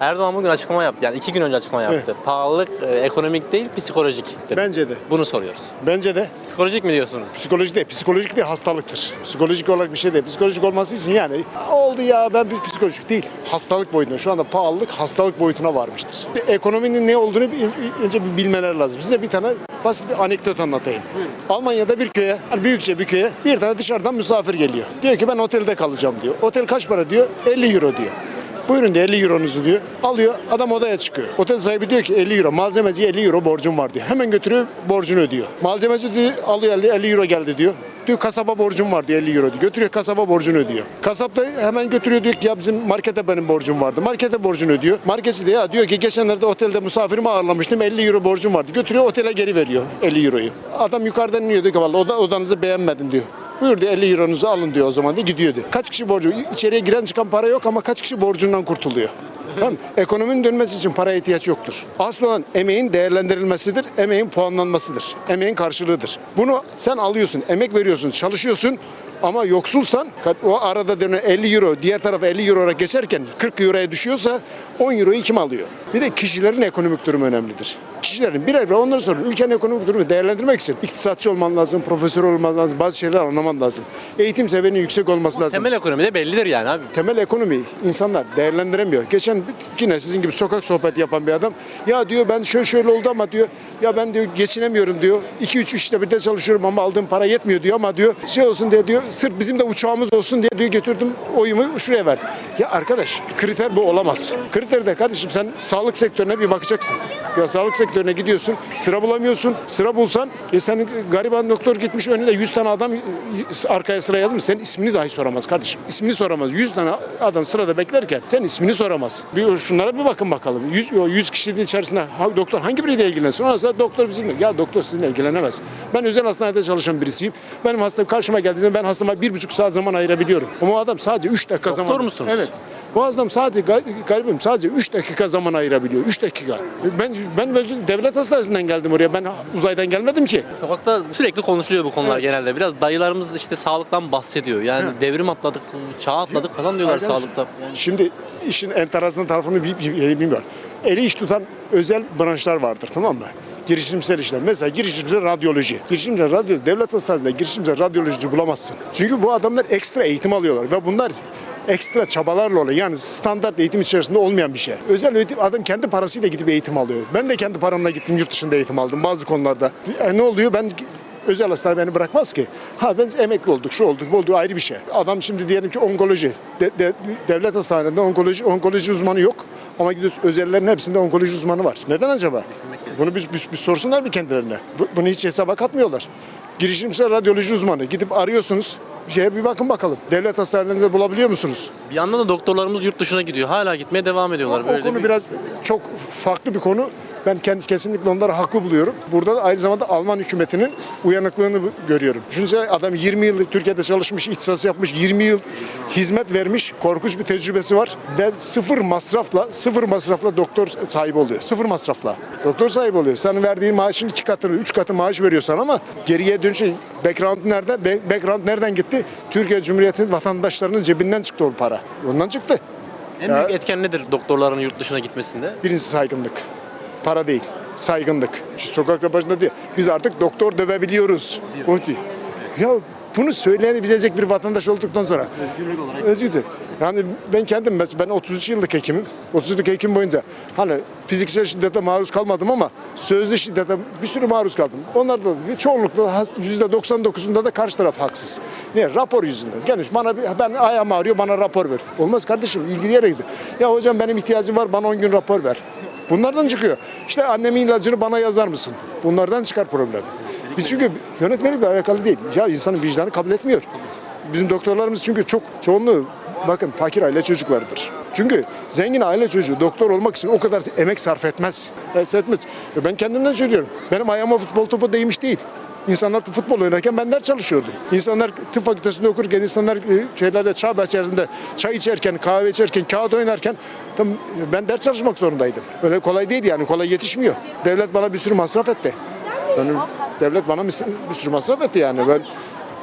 Erdoğan bugün açıklama yaptı. Yani iki gün önce açıklama yaptı. Pahalılık e, ekonomik değil, psikolojik dedi. Bence de. Bunu soruyoruz. Bence de. Psikolojik mi diyorsunuz? Psikolojik değil. Psikolojik bir hastalıktır. Psikolojik olarak bir şey değil. Psikolojik olması için yani oldu ya ben bir psikolojik değil. Hastalık boyutunda. Şu anda pahalılık hastalık boyutuna varmıştır. Ekonominin ne olduğunu bir- önce bir bilmeler lazım. Size bir tane basit bir anekdot anlatayım. Almanya'da bir köye, büyükçe bir köye bir tane dışarıdan misafir geliyor. Diyor ki ben otelde kalacağım diyor. Otel kaç para diyor? 50 euro diyor. Buyurun diyor 50 euronuzu diyor. Alıyor adam odaya çıkıyor. Otel sahibi diyor ki 50 euro. Malzemeciye 50 euro borcum var diyor. Hemen götürüyor borcunu ödüyor. Malzemeci diyor alıyor 50, 50 euro geldi diyor. Diyor kasaba borcum var diyor 50 euro diyor. Götürüyor kasaba borcunu ödüyor. Kasap da hemen götürüyor diyor ki ya bizim markete benim borcum vardı. Markete borcunu ödüyor. Marketçi de ya diyor ki geçenlerde otelde misafirimi ağırlamıştım 50 euro borcum vardı. Götürüyor otele geri veriyor 50 euroyu. Adam yukarıdan iniyor diyor ki vallahi oda, odanızı beğenmedim diyor. Buyur diyor 50 euronuzu alın diyor o zaman diyor gidiyor diyor. Kaç kişi borcu? İçeriye giren çıkan para yok ama kaç kişi borcundan kurtuluyor. Tamam? Ekonominin dönmesi için paraya ihtiyaç yoktur. Asıl olan emeğin değerlendirilmesidir, emeğin puanlanmasıdır, emeğin karşılığıdır. Bunu sen alıyorsun, emek veriyorsun, çalışıyorsun ama yoksulsan o arada dönen 50 euro diğer tarafa 50 euro olarak geçerken 40 euroya düşüyorsa 10 euroyu kim alıyor? Bir de kişilerin ekonomik durumu önemlidir. Kişilerin birer birer onları sorun. Ülkenin ekonomik durumu değerlendirmek için iktisatçı olman lazım, profesör olman lazım, bazı şeyler anlaman lazım. Eğitim seviyenin yüksek olması lazım. Temel ekonomi de bellidir yani abi. Temel ekonomi insanlar değerlendiremiyor. Geçen yine sizin gibi sokak sohbeti yapan bir adam ya diyor ben şöyle şöyle oldu ama diyor ya ben diyor geçinemiyorum diyor. 2 3 işte bir de çalışıyorum ama aldığım para yetmiyor diyor ama diyor şey olsun diye diyor sırf bizim de uçağımız olsun diye diyor götürdüm oyumu şuraya verdim. Ya arkadaş kriter bu olamaz. Kriter de kardeşim sen sağlık sektörüne bir bakacaksın. Ya sağlık sektörüne gidiyorsun sıra bulamıyorsun. Sıra bulsan e sen gariban doktor gitmiş önünde 100 tane adam e, arkaya sıra yazmış. Senin ismini dahi soramaz kardeşim. İsmini soramaz. 100 tane adam sırada beklerken sen ismini soramaz. Bir şunlara bir bakın bakalım. 100, o 100 kişinin içerisinde ha- doktor hangi biriyle ilgilensin? Ondan sonra doktor bizimle. Ya doktor sizinle ilgilenemez. Ben özel hastanede çalışan birisiyim. Benim hastam karşıma geldiği zaman ben hastama bir buçuk saat zaman ayırabiliyorum. Ama o adam sadece 3 dakika Doktor zaman. musunuz? Evet. Bu adam sadece ga- garibim sadece 3 dakika zaman ayırabiliyor. 3 dakika. Ben ben devlet hastanesinden geldim oraya. Ben uzaydan gelmedim ki. Sokakta sürekli konuşuluyor bu konular genelde. Biraz dayılarımız işte sağlıktan bahsediyor. Yani devrim atladık, çağ atladık falan diyorlar Arkadaş, sağlıkta. Şimdi işin enteresan tarafını bi- bi- bilmiyorum. Eli iş tutan özel branşlar vardır tamam mı? Girişimsel işler. Mesela girişimsel radyoloji. Girişimsel radyo, devlet hastanesinde girişimsel radyoloji bulamazsın. Çünkü bu adamlar ekstra eğitim alıyorlar ve bunlar ekstra çabalarla oluyor. Yani standart eğitim içerisinde olmayan bir şey. Özel eğitim adam kendi parasıyla gidip eğitim alıyor. Ben de kendi paramla gittim yurt dışında eğitim aldım bazı konularda. E, ne oluyor? Ben özel hastane beni bırakmaz ki. Ha ben emekli olduk, şu olduk, bu oldu ayrı bir şey. Adam şimdi diyelim ki onkoloji. De- de- devlet hastanelerinde onkoloji, onkoloji uzmanı yok. Ama gidiyorsun özellerin hepsinde onkoloji uzmanı var. Neden acaba? Bunu bir, bir, bir sorsunlar bir kendilerine. Bu- Bunu hiç hesaba katmıyorlar. Girişimsel radyoloji uzmanı. Gidip arıyorsunuz. Şeye bir bakın bakalım. Devlet hastanelerinde bulabiliyor musunuz? Bir yandan da doktorlarımız yurt dışına gidiyor. Hala gitmeye devam ediyorlar. O Böyle konu bir- biraz çok farklı bir konu. Ben kendi kesinlikle onları haklı buluyorum. Burada da aynı zamanda Alman hükümetinin uyanıklığını görüyorum. Düşünsene adam 20 yıllık Türkiye'de çalışmış, ihtisas yapmış, 20 yıl hizmet vermiş, korkunç bir tecrübesi var ve sıfır masrafla, sıfır masrafla doktor sahibi oluyor. Sıfır masrafla. Doktor sahibi oluyor. Sen verdiğin maaşın iki katını, üç katı maaş veriyorsan ama geriye dönüşü background nerede? Ba- Background nereden gitti? Türkiye Cumhuriyeti vatandaşlarının cebinden çıktı o para. Ondan çıktı. En büyük etken nedir doktorların yurt dışına gitmesinde? Birincisi saygınlık. Para değil. Saygınlık. Şu sokak röportajında diyor. Biz artık doktor dövebiliyoruz. Diyor. Ya bunu söyleyebilecek bir vatandaş olduktan sonra. Özgürlük olarak. Özgürlük. Yani ben kendim mesela ben 33 yıllık hekimim. 30 yıllık hekim boyunca hani fiziksel şiddete maruz kalmadım ama sözlü şiddete bir sürü maruz kaldım. Onlarda da çoğunlukla has- %99'unda da karşı taraf haksız. Niye? Rapor yüzünden. Gelmiş bana bir, ben ayağım ağrıyor bana rapor ver. Olmaz kardeşim ilgili yere gidecek. Ya hocam benim ihtiyacım var bana 10 gün rapor ver. Bunlardan çıkıyor. İşte annemin ilacını bana yazar mısın? Bunlardan çıkar problem. Biz çünkü yönetmelikle alakalı değil. Ya insanın vicdanı kabul etmiyor. Bizim doktorlarımız çünkü çok çoğunluğu bakın fakir aile çocuklarıdır. Çünkü zengin aile çocuğu doktor olmak için o kadar emek sarf etmez. Etmez. Ben kendimden söylüyorum. Benim ayağıma futbol topu değmiş değil. İnsanlar futbol oynarken ben ders çalışıyordum. İnsanlar tıp fakültesinde okurken, insanlar e, şeylerde çay bahçelerinde çay içerken, kahve içerken, kağıt oynarken tam ben ders çalışmak zorundaydım. Öyle kolay değil yani kolay yetişmiyor. Devlet bana bir sürü masraf etti. Yani devlet bana bir sürü masraf etti yani. Ben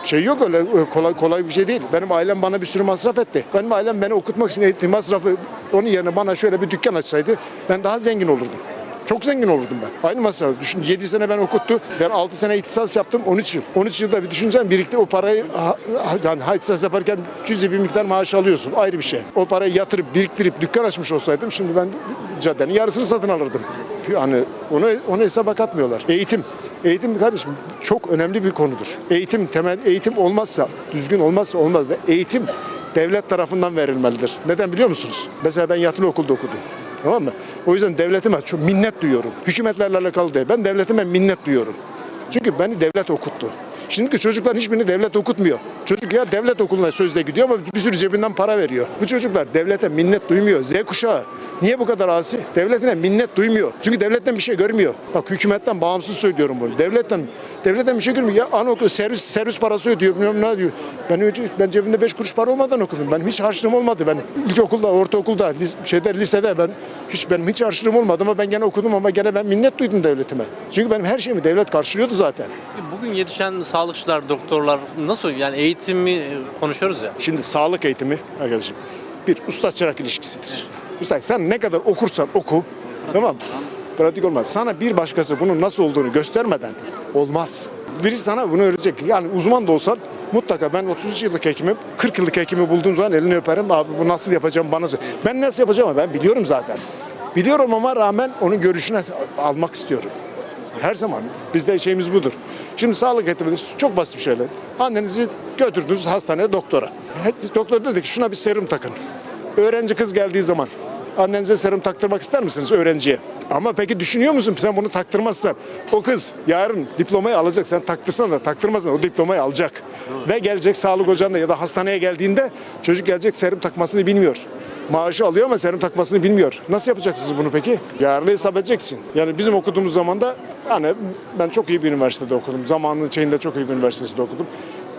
şey yok öyle öyle kolay kolay bir şey değil. Benim ailem bana bir sürü masraf etti. Benim ailem beni okutmak için eğitim masrafı onun yerine bana şöyle bir dükkan açsaydı ben daha zengin olurdum. Çok zengin olurdum ben. Aynı masraf. Düşün 7 sene ben okuttu. Ben 6 sene ihtisas yaptım 13 yıl. 13 yılda bir düşünsen biriktir o parayı yani ihtisas yaparken cüzi bir miktar maaş alıyorsun. Ayrı bir şey. O parayı yatırıp biriktirip dükkan açmış olsaydım şimdi ben caddenin yarısını satın alırdım. Yani onu onu hesaba katmıyorlar. Eğitim. Eğitim kardeşim çok önemli bir konudur. Eğitim temel eğitim olmazsa, düzgün olmazsa olmaz. Eğitim devlet tarafından verilmelidir. Neden biliyor musunuz? Mesela ben yatılı okulda okudum. Tamam mı? O yüzden devletime çok minnet duyuyorum. Hükümetlerle alakalı değil. Ben devletime minnet duyuyorum. Çünkü beni devlet okuttu. Şimdiki çocukların hiçbirini devlet okutmuyor. Çocuk ya devlet okuluna sözde gidiyor ama bir sürü cebinden para veriyor. Bu çocuklar devlete minnet duymuyor. Z kuşağı. Niye bu kadar asi? Devletine minnet duymuyor. Çünkü devletten bir şey görmüyor. Bak hükümetten bağımsız söylüyorum bunu. Devletten devletten bir şey görmüyor. Ya anaokulu servis servis parası ödüyor. Bilmem ne diyor. Ben, ben cebimde 5 kuruş para olmadan okudum. Ben hiç harçlığım olmadı. Ben ilkokulda, ortaokulda, şeyde, lisede ben hiç benim hiç harçlığım olmadı ama ben gene okudum ama gene ben minnet duydum devletime. Çünkü benim her şeyimi devlet karşılıyordu zaten. Bugün yetişen sağlıkçılar, doktorlar nasıl yani eğitimi e, konuşuyoruz ya. Şimdi sağlık eğitimi arkadaşım bir usta çırak ilişkisidir. Usta sen ne kadar okursan oku tamam? Pratik olmaz. Sana bir başkası bunun nasıl olduğunu göstermeden olmaz. Biri sana bunu öğretecek. Yani uzman da olsan mutlaka ben 33 yıllık hekimim, 40 yıllık hekimi bulduğum zaman elini öperim. Abi bu nasıl yapacağım bana söyle. Ben nasıl yapacağım ben biliyorum zaten. Biliyorum ama rağmen onun görüşüne almak istiyorum. Her zaman bizde şeyimiz budur. Şimdi sağlık eğitimidir. Çok basit bir şeyle. Annenizi götürdünüz hastaneye doktora. Doktor dedi ki şuna bir serum takın. Öğrenci kız geldiği zaman annenize serum taktırmak ister misiniz öğrenciye? Ama peki düşünüyor musun sen bunu taktırmazsan o kız yarın diplomayı alacak. Sen taktırsan da taktırmazsan o diplomayı alacak. Ve gelecek sağlık ocağında ya da hastaneye geldiğinde çocuk gelecek serum takmasını bilmiyor. Maaşı alıyor ama serum takmasını bilmiyor. Nasıl yapacaksınız bunu peki? Yarını hesap edeceksin. Yani bizim okuduğumuz zaman da hani ben çok iyi bir üniversitede okudum. Zamanının şeyinde çok iyi bir üniversitede okudum.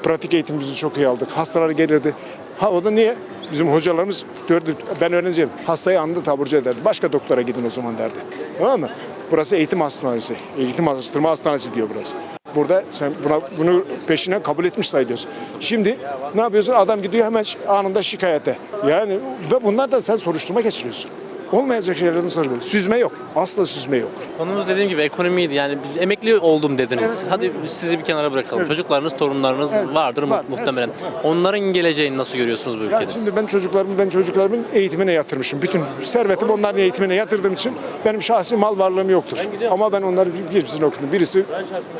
Pratik eğitimimizi çok iyi aldık. Hastalar gelirdi. Ha o da niye? Bizim hocalarımız gördü. Ben öğrenciyim. Hastayı anında taburcu ederdi. Başka doktora gidin o zaman derdi. Tamam mı? Burası eğitim hastanesi. Eğitim araştırma hastanesi diyor burası. Burada sen buna, bunu peşine kabul etmiş sayılıyorsun. Şimdi ne yapıyorsun? Adam gidiyor hemen anında şikayete. Yani ve bunlar da sen soruşturma geçiriyorsun. Olmayacak şeylerden soruşturma. Süzme yok. Asla süzme yok. Konumuz dediğim gibi ekonomiydi. Yani biz emekli oldum dediniz. Hadi sizi bir kenara bırakalım. Çocuklarınız, torunlarınız vardır mu- var. muhtemelen. Var. Onların geleceğini nasıl görüyorsunuz bu Ya ülkede? şimdi ben çocuklarımı ben çocuklarımın eğitimine yatırmışım. Bütün servetimi onların eğitimine yatırdığım için benim şahsi mal varlığım yoktur. Ama ben onları bir- birisini okudum. Birisi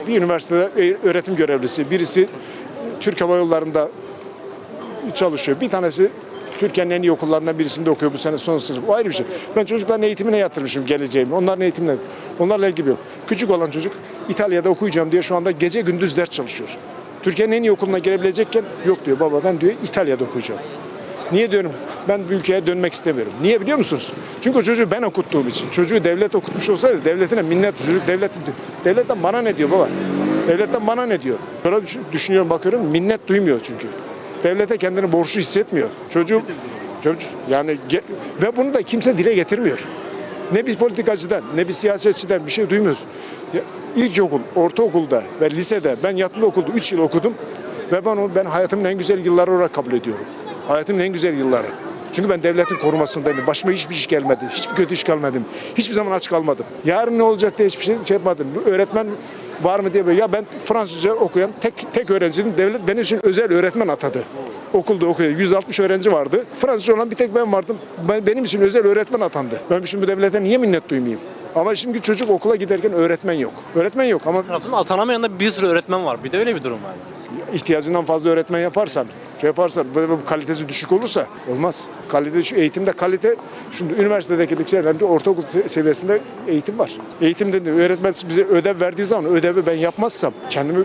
bir üniversitede e- öğretim görevlisi, birisi Türk Hava Yolları'nda çalışıyor. Bir tanesi Türkiye'nin en iyi okullarından birisinde okuyor bu sene son sınıf. O ayrı bir şey. Ben çocukların eğitimine yatırmışım geleceğimi. Onların eğitimine. Onlarla ilgili yok. Küçük olan çocuk İtalya'da okuyacağım diye şu anda gece gündüz ders çalışıyor. Türkiye'nin en iyi okuluna girebilecekken yok diyor baba ben diyor İtalya'da okuyacağım. Niye diyorum ben bu ülkeye dönmek istemiyorum. Niye biliyor musunuz? Çünkü o çocuğu ben okuttuğum için. Çocuğu devlet okutmuş olsaydı devletine minnet çocuk devlet devletten bana ne diyor baba? Devletten bana ne diyor? Böyle düşün- düşünüyorum bakıyorum minnet duymuyor çünkü. Devlete kendini borçlu hissetmiyor. Çocuğu çocuk yani ve bunu da kimse dile getirmiyor. Ne bir politikacıdan ne bir siyasetçiden bir şey duymuyoruz. Ya, İlkokul, ortaokulda ve lisede ben yatılı okulda 3 yıl okudum ve ben onu ben hayatımın en güzel yılları olarak kabul ediyorum. Hayatımın en güzel yılları. Çünkü ben devletin korumasındaydım. Başıma hiçbir iş gelmedi. Hiçbir kötü iş gelmedim. Hiçbir zaman aç kalmadım. Yarın ne olacak diye hiçbir şey, şey yapmadım. Öğretmen var mı diye böyle. Ya ben Fransızca okuyan tek tek öğrenciydim. Devlet benim için özel öğretmen atadı. Okulda okuyor. 160 öğrenci vardı. Fransızca olan bir tek ben vardım. Ben, benim için özel öğretmen atandı. Ben şimdi bu devlete niye minnet duymayayım? Ama şimdi çocuk okula giderken öğretmen yok. Öğretmen yok ama Tarafından atanamayan da bir sürü öğretmen var. Bir de öyle bir durum var. ihtiyacından fazla öğretmen yaparsan, şey yaparsan, böyle bir kalitesi düşük olursa olmaz. Kalite şu eğitimde kalite, şimdi üniversitedeki şeylerde ortaokul se- seviyesinde eğitim var. Eğitimde de öğretmen bize ödev verdiği zaman ödevi ben yapmazsam kendimi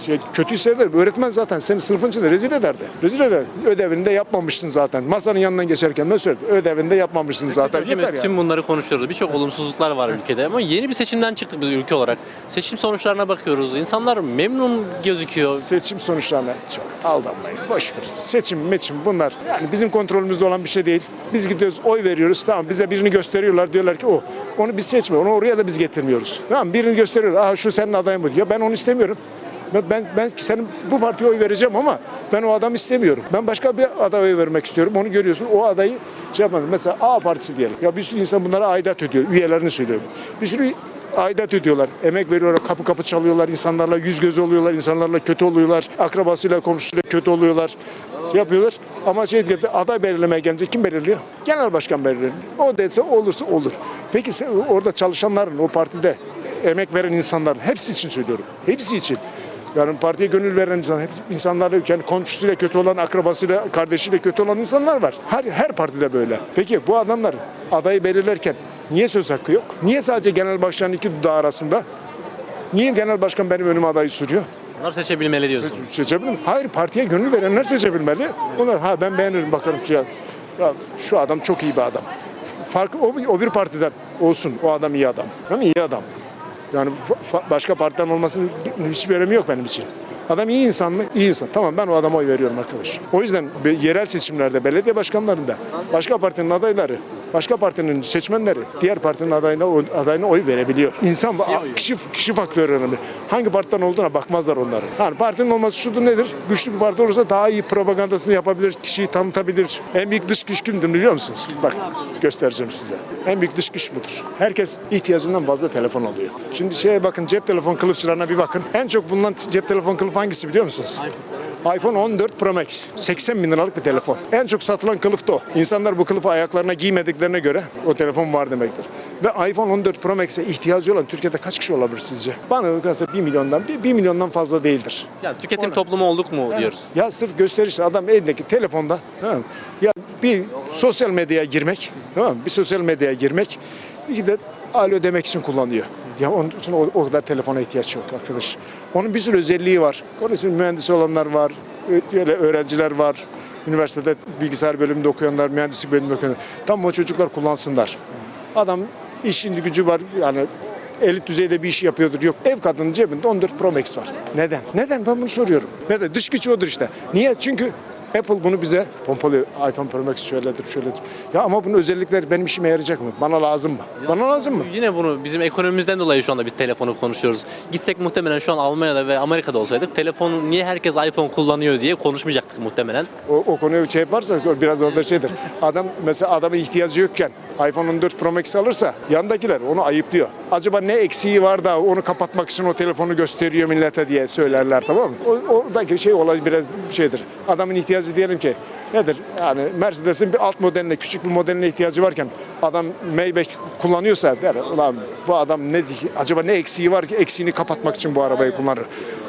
şey, kötü hissederim. Öğretmen zaten seni sınıfın içinde rezil ederdi. Rezil eder. Ödevini de yapmamışsın zaten. Masanın yanından geçerken ben söyledim. Ödevini de yapmamışsın zaten. Yeter yani. Tüm bunları konuşuyoruz. Birçok olumsuzluklar var ülkede ama yeni bir seçimden çıktık biz ülke olarak. Seçim sonuçlarına bakıyoruz. İnsanlar memnun gözüküyor. Seçim sonuçlarına çok aldanmayın. Boş ver. Seçim, meçim bunlar yani bizim kontrolümüzde olan bir şey değil. Biz gidiyoruz oy veriyoruz. Tamam bize birini gösteriyorlar. Diyorlar ki o. Onu biz seçmiyoruz. Onu oraya da biz getirmiyoruz. Tamam birini gösteriyorlar. Aha şu senin adayın bu. Ya ben onu istemiyorum. Ben, ben, senin bu partiye oy vereceğim ama ben o adamı istemiyorum. Ben başka bir adaya vermek istiyorum. Onu görüyorsun. O adayı şey yapmadım. Mesela A partisi diyelim. Ya bir sürü insan bunlara aidat ödüyor. Üyelerini söylüyorum. Bir sürü aidat ödüyorlar. Emek veriyorlar. Kapı kapı çalıyorlar. insanlarla yüz göz oluyorlar. insanlarla kötü oluyorlar. Akrabasıyla komşusuyla kötü oluyorlar. Şey yapıyorlar. Ama şey diyor, aday belirlemeye gelince kim belirliyor? Genel başkan belirliyor. O dese olursa olur. Peki sen orada çalışanların o partide emek veren insanların hepsi için söylüyorum. Hepsi için. Yani partiye gönül veren insan, hep insanlar yani komşusuyla kötü olan, akrabasıyla, kardeşiyle kötü olan insanlar var. Her her partide böyle. Peki bu adamlar adayı belirlerken niye söz hakkı yok? Niye sadece genel başkanın iki dudağı arasında? Niye genel başkan benim önüme adayı sürüyor? Bunlar seçebilmeli diyorsun. Seçebilir mi? Hayır partiye gönül verenler seçebilmeli. Onlar ha ben beğenirim bakarım ki ya, ya şu adam çok iyi bir adam. Farkı o, o bir partiden olsun o adam iyi adam. Mi? İyi adam. Yani başka partiden olmasının hiçbir önemi yok benim için. Adam iyi insan mı? İyi insan. Tamam ben o adama oy veriyorum arkadaş. O yüzden yerel seçimlerde, belediye başkanlarında başka partinin adayları, başka partinin seçmenleri diğer partinin adayına, adayına oy verebiliyor. İnsan kişi, kişi faktörü önemli. Hangi partiden olduğuna bakmazlar onların. Yani partinin olması şudur nedir? Güçlü bir parti olursa daha iyi propagandasını yapabilir, kişiyi tanıtabilir. En büyük dış güç kimdir biliyor musunuz? Bak göstereceğim size. En büyük dış güç budur. Herkes ihtiyacından fazla telefon alıyor. Şimdi şeye bakın cep telefon kılıfçılarına bir bakın. En çok bulunan cep telefon kılıfı hangisi biliyor musunuz? iPhone 14 Pro Max. 80 bin liralık bir telefon. En çok satılan kılıf da o. İnsanlar bu kılıfı ayaklarına giymediklerine göre o telefon var demektir. Ve iPhone 14 Pro Max'e ihtiyacı olan Türkiye'de kaç kişi olabilir sizce? Bana kalırsa 1 milyondan, 1, milyondan fazla değildir. Yani tüketim toplumu olduk mu diyoruz. Ya sırf gösterişle adam elindeki telefonda tamam? Ya bir sosyal medyaya girmek, tamam? Bir sosyal medyaya girmek, bir de alo demek için kullanıyor. Ya onun için o, o kadar telefona ihtiyaç yok arkadaş. Onun bir sürü özelliği var. Onun için mühendis olanlar var, öyle öğrenciler var. Üniversitede bilgisayar bölümünde okuyanlar, mühendislik bölümünde okuyanlar. Tam o çocuklar kullansınlar. Adam işin gücü var yani elit düzeyde bir iş yapıyordur. Yok ev kadının cebinde 14 Pro Max var. Neden? Neden? Ben bunu soruyorum. Neden? Dış güç odur işte. Niye? Çünkü Apple bunu bize pompalıyor. iPhone Pro Max şöyledir, şöyledir. Ya ama bunun özellikleri benim işime yarayacak mı? Bana lazım mı? Bana lazım mı? Yine bunu bizim ekonomimizden dolayı şu anda biz telefonu konuşuyoruz. Gitsek muhtemelen şu an Almanya'da ve Amerika'da olsaydık telefonu niye herkes iPhone kullanıyor diye konuşmayacaktık muhtemelen. O, o konuya şey yaparsa biraz orada şeydir. Adam mesela adama ihtiyacı yokken iPhone 14 Pro Max alırsa yandakiler onu ayıplıyor. Acaba ne eksiği var da onu kapatmak için o telefonu gösteriyor millete diye söylerler tamam mı? O, oradaki şey olay biraz şeydir. Adamın ihtiyacı diyelim ki nedir? Yani Mercedes'in bir alt modeline, küçük bir modeline ihtiyacı varken adam Maybach kullanıyorsa der ulan bu adam ne acaba ne eksiği var ki eksiğini kapatmak için bu arabayı kullanır.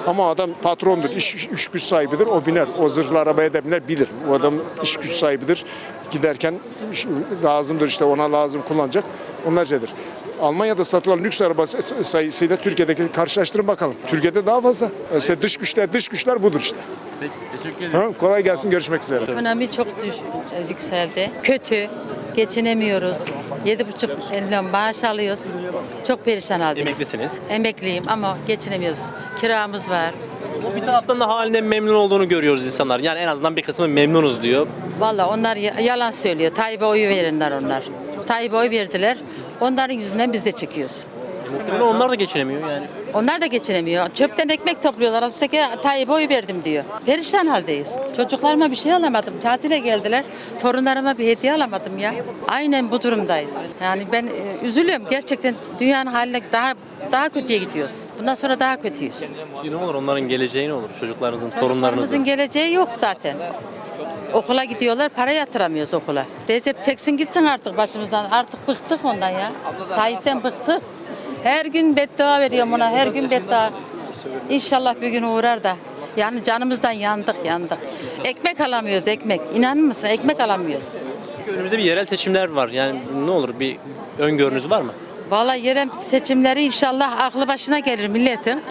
Ama adam patrondur, iş, iş güç sahibidir. O biner. O zırhlı arabaya da biner, bilir. O adam iş güç sahibidir. Giderken lazımdır işte ona lazım kullanacak. Onlar şeydir. Almanya'da satılan lüks araba sayısıyla Türkiye'deki karşılaştırın bakalım. Türkiye'de daha fazla. İşte dış güçler, dış güçler budur işte. Peki, teşekkür ederim. Tamam, kolay gelsin, görüşmek üzere. Ekonomi çok düş, yükseldi. Kötü. Geçinemiyoruz. 7,5 milyon maaş alıyoruz. Çok perişan haldeyiz. Emeklisiniz. Emekliyim ama geçinemiyoruz. Kiramız var. Bir taraftan da halinden memnun olduğunu görüyoruz insanlar. Yani en azından bir kısmı memnunuz diyor. Vallahi onlar ya- yalan söylüyor. Tayyip'e oyu verenler onlar. Tayyip'e oy verdiler. Onların yüzünden biz de çekiyoruz. Muhtemelen onlar da geçinemiyor yani. Onlar da geçinemiyor. Çöpten ekmek topluyorlar. Altı Tayyip'e oy verdim diyor. Perişan haldeyiz. Çocuklarıma bir şey alamadım. Tatile geldiler. Torunlarıma bir hediye alamadım ya. Aynen bu durumdayız. Yani ben e, üzülüyorum. Gerçekten dünyanın haline daha daha kötüye gidiyoruz. Bundan sonra daha kötüyüz. Ne olur onların geleceği ne olur? Çocuklarınızın, Çocuklarımızın torunlarınızın. geleceği yok zaten. Okula gidiyorlar, para yatıramıyoruz okula. Recep çeksin gitsin artık başımızdan. Artık bıktık ondan ya. Tayyip'ten bıktık. Her gün beddua veriyorum ona, her gün beddua. İnşallah bir gün uğrar da. Yani canımızdan yandık, yandık. Ekmek alamıyoruz, ekmek. İnanır mısın? Ekmek alamıyoruz. Önümüzde bir yerel seçimler var. Yani ne olur bir öngörünüz var mı? Vallahi yerel seçimleri inşallah aklı başına gelir milletin.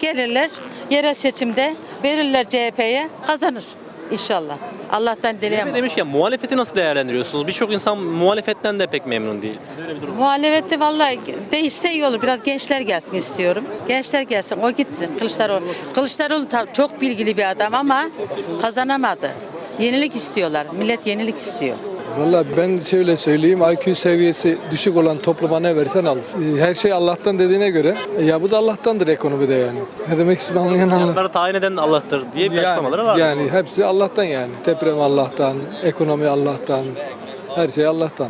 Gelirler, yerel seçimde verirler CHP'ye, kazanır. İnşallah. Allah'tan dileğim. CHP demişken muhalefeti nasıl değerlendiriyorsunuz? Birçok insan muhalefetten de pek memnun değil. Böyle bir durum. Muhalefeti vallahi değişse iyi olur. Biraz gençler gelsin istiyorum. Gençler gelsin, o gitsin. Kılıçdaroğlu. Kılıçdaroğlu ta- çok bilgili bir adam ama kazanamadı. Yenilik istiyorlar. Millet yenilik istiyor. Valla ben şöyle söyleyeyim IQ seviyesi düşük olan topluma ne versen al. Ee, Her şey Allah'tan dediğine göre e, ya bu da Allah'tandır ekonomide yani. Ne demek istediğimi anlayan anlar. Bunları tayin eden Allah'tır diye bir açıklamaları var. yani hepsi Allah'tan yani. Deprem Allah'tan, ekonomi Allah'tan, her şey Allah'tan.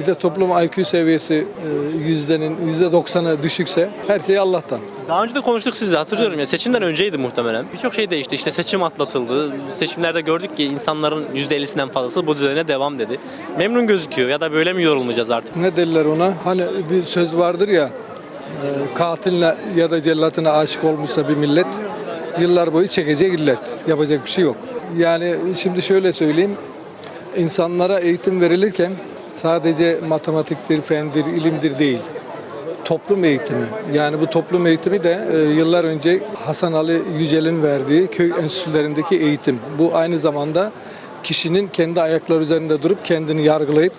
Bir de toplum IQ seviyesi e, yüzdenin yüzde doksanı düşükse her şey Allah'tan. Daha önce de konuştuk sizle hatırlıyorum ya seçimden önceydi muhtemelen. Birçok şey değişti işte seçim atlatıldı. Seçimlerde gördük ki insanların %50'sinden fazlası bu düzene devam dedi. Memnun gözüküyor ya da böyle mi yorulmayacağız artık? Ne derler ona? Hani bir söz vardır ya e, katiline ya da cellatına aşık olmuşsa bir millet yıllar boyu çekecek illet. Yapacak bir şey yok. Yani şimdi şöyle söyleyeyim. insanlara eğitim verilirken sadece matematiktir, fendir, ilimdir değil. Toplum eğitimi. Yani bu toplum eğitimi de e, yıllar önce Hasan Ali Yücel'in verdiği köy enstitülerindeki eğitim. Bu aynı zamanda kişinin kendi ayakları üzerinde durup kendini yargılayıp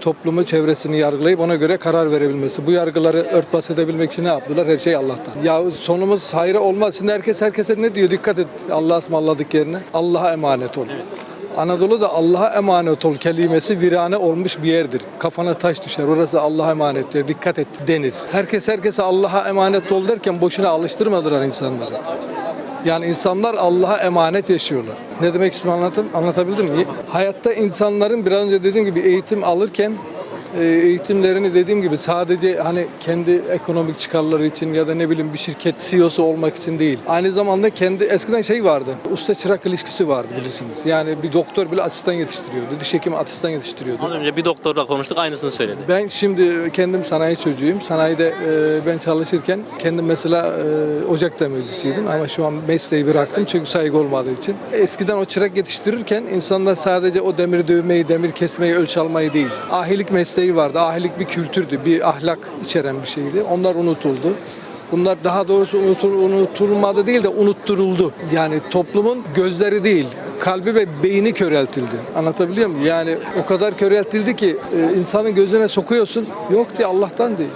toplumu, çevresini yargılayıp ona göre karar verebilmesi. Bu yargıları örtbas edebilmek için ne yaptılar? Her şey Allah'tan. Ya sonumuz hayra olmaz. Şimdi herkes herkese ne diyor? Dikkat et. Allah'a ısmarladık yerine. Allah'a emanet ol. Anadolu'da Allah'a emanet ol kelimesi virane olmuş bir yerdir. Kafana taş düşer. Orası Allah'a emanettir. Dikkat et denir. Herkes herkese Allah'a emanet ol derken boşuna alıştırmadılar insanları. Yani insanlar Allah'a emanet yaşıyorlar. Ne demek istediğimi anlattım, anlatabildim mi? Hayatta insanların biraz önce dediğim gibi eğitim alırken eğitimlerini dediğim gibi sadece hani kendi ekonomik çıkarları için ya da ne bileyim bir şirket CEO'su olmak için değil. Aynı zamanda kendi eskiden şey vardı. Usta çırak ilişkisi vardı bilirsiniz. Yani bir doktor bile asistan yetiştiriyordu. Diş hekimi asistan yetiştiriyordu. Az önce bir doktorla konuştuk aynısını söyledi. Ben şimdi kendim sanayi çocuğuyum. Sanayide e, ben çalışırken kendim mesela e, ocak demircisiydim ama şu an mesleği bıraktım çünkü saygı olmadığı için. Eskiden o çırak yetiştirirken insanlar sadece o demir dövmeyi, demir kesmeyi, ölçü almayı değil. Ahilik mesleği vardı. Ahilik bir kültürdü, bir ahlak içeren bir şeydi. Onlar unutuldu. Bunlar daha doğrusu unutul, unutulmadı değil de unutturuldu. Yani toplumun gözleri değil, kalbi ve beyni köreltildi. Anlatabiliyor muyum? Yani o kadar köreltildi ki e, insanın gözüne sokuyorsun. Yok diye Allah'tan değil.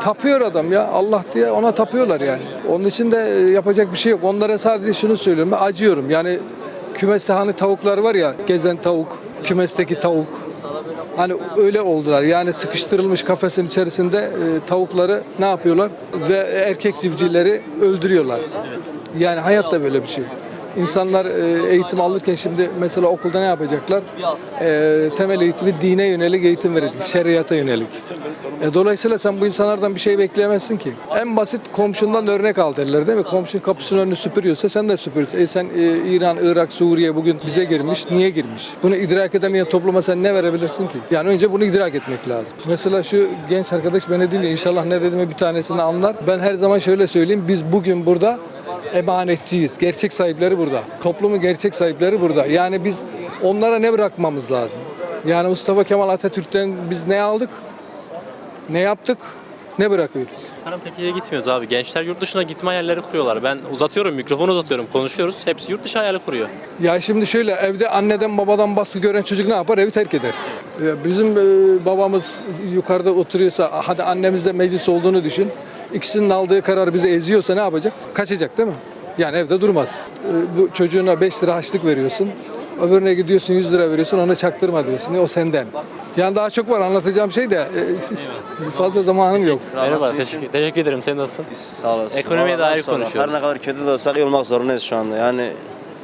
Tapıyor adam ya Allah diye ona tapıyorlar yani. Onun için de e, yapacak bir şey yok. Onlara sadece şunu söylüyorum ben acıyorum. Yani kümeste hani tavuklar var ya gezen tavuk, kümesteki tavuk. Hani öyle oldular. Yani sıkıştırılmış kafesin içerisinde e, tavukları ne yapıyorlar? Ve erkek civcivleri öldürüyorlar. Yani hayatta böyle bir şey. İnsanlar e, eğitim alırken şimdi mesela okulda ne yapacaklar? E, temel eğitimi dine yönelik eğitim verecek, şeriata yönelik. E, dolayısıyla sen bu insanlardan bir şey bekleyemezsin ki. En basit komşundan örnek al derler değil mi? Komşun kapısının önünü süpürüyorsa sen de süpürürsün. E, sen e, İran, Irak, Suriye bugün bize girmiş. Niye girmiş? Bunu idrak edemeyen topluma sen ne verebilirsin ki? Yani önce bunu idrak etmek lazım. Mesela şu genç arkadaş beni dinliyor. İnşallah ne dediğimi bir tanesini anlar. Ben her zaman şöyle söyleyeyim. Biz bugün burada emanetçiyiz. Gerçek sahipleri burada. Toplumun gerçek sahipleri burada. Yani biz onlara ne bırakmamız lazım? Yani Mustafa Kemal Atatürk'ten biz ne aldık? Ne yaptık? Ne bırakıyoruz? Karapeki'ye gitmiyoruz abi. Gençler yurt dışına gitme hayalleri kuruyorlar. Ben uzatıyorum, mikrofonu uzatıyorum, konuşuyoruz. Hepsi yurt dışı hayali kuruyor. Ya şimdi şöyle evde anneden babadan baskı gören çocuk ne yapar? Evi terk eder. Bizim e, babamız yukarıda oturuyorsa hadi annemizde meclis olduğunu düşün. İkisinin aldığı karar bizi eziyorsa ne yapacak? Kaçacak değil mi? Yani evde durmaz. E, Bu çocuğuna 5 lira harçlık veriyorsun. Öbürüne gidiyorsun 100 lira veriyorsun ona çaktırma diyorsun. O senden. Yani daha çok var anlatacağım şey de e, fazla zamanım yok. Merhaba, teşekkür, teşekkür ederim. Sen nasılsın? Sağ olasın. Ekonomiye dair konuşuyoruz. Her ne kadar kötü de olsak iyi olmak zorundayız şu anda. Yani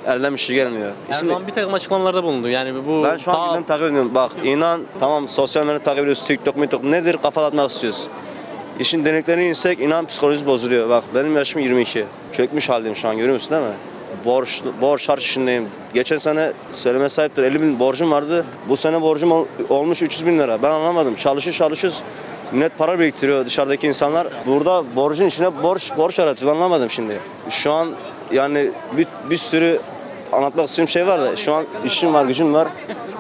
elden bir şey gelmiyor. Erdoğan bir takım açıklamalarda bulundu. Yani bu ben şu an ta- takip ediyorum. Bak inan tamam sosyal medya takip ediyoruz. TikTok, TikTok nedir kafa atmak istiyoruz. İşin derinliklerine insek inan psikolojisi bozuluyor. Bak benim yaşım 22. Çökmüş haldeyim şu an görüyor musun değil mi? Borç, borç harç içindeyim. Geçen sene söyleme sahiptir 50 bin borcum vardı. Bu sene borcum ol- olmuş 300 bin lira. Ben anlamadım. Çalışıyor çalışıyoruz. Millet para biriktiriyor dışarıdaki insanlar. Burada borcun içine borç borç aratıyor. Ben anlamadım şimdi. Şu an yani bir, bir sürü anlatmak istediğim şey var da şu an işim var, gücüm var.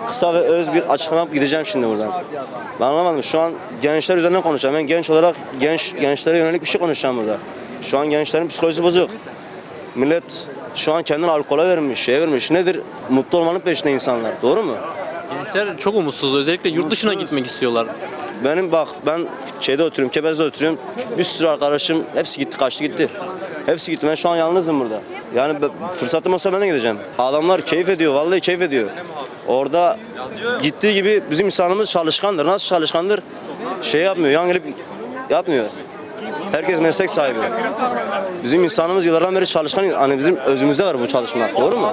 Kısa ve öz bir açıklama yapıp gideceğim şimdi buradan. Ben anlamadım. Şu an gençler üzerinden konuşacağım. Ben genç olarak genç gençlere yönelik bir şey konuşacağım burada. Şu an gençlerin psikolojisi bozuk. Millet şu an kendini alkole vermiş, şeye vermiş. Nedir? Mutlu olmanın peşinde insanlar. Doğru mu? gençler çok umutsuz. Özellikle yurt dışına gitmek istiyorlar. Benim bak ben şeyde oturuyorum, Kebez'de oturuyorum. Bir sürü arkadaşım hepsi gitti, kaçtı gitti. Hepsi gitti. Ben şu an yalnızım burada. Yani fırsatım olsa ben de gideceğim. Adamlar keyif ediyor, vallahi keyif ediyor. Orada gittiği gibi bizim insanımız çalışkandır. Nasıl çalışkandır? Şey yapmıyor, yan gelip yatmıyor. Herkes meslek sahibi. Bizim insanımız yıllardan beri çalışkan. Hani bizim özümüzde var bu çalışma. Doğru mu?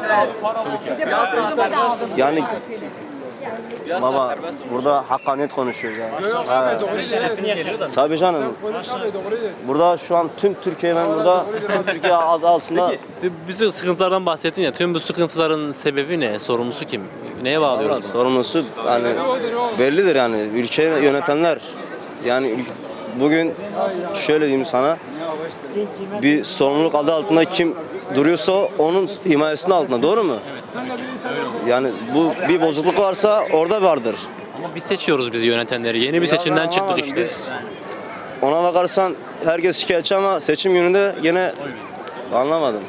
Yani Baba burada hakkaniyet konuşuyoruz ya. Evet. Tabii canım. Burada şu an tüm Türkiye ben burada tüm Türkiye adı altında Tüm- Bütün sıkıntılardan bahsettin ya. Tüm bu sıkıntıların sebebi ne? Sorumlusu kim? Neye bağlıyoruz bunu? sorumlusu hani bellidir yani ülkeyi yönetenler. Yani ül- bugün şöyle diyeyim sana bir sorumluluk adı altında kim duruyorsa onun himayesinin altında doğru mu? Yani bu bir bozukluk varsa orada vardır. Ama biz seçiyoruz bizi yönetenleri. Yeni bir seçimden çıktık anlamadım. işte. Biz- Ona bakarsan herkes şikayetçi ama seçim gününde yine anlamadım.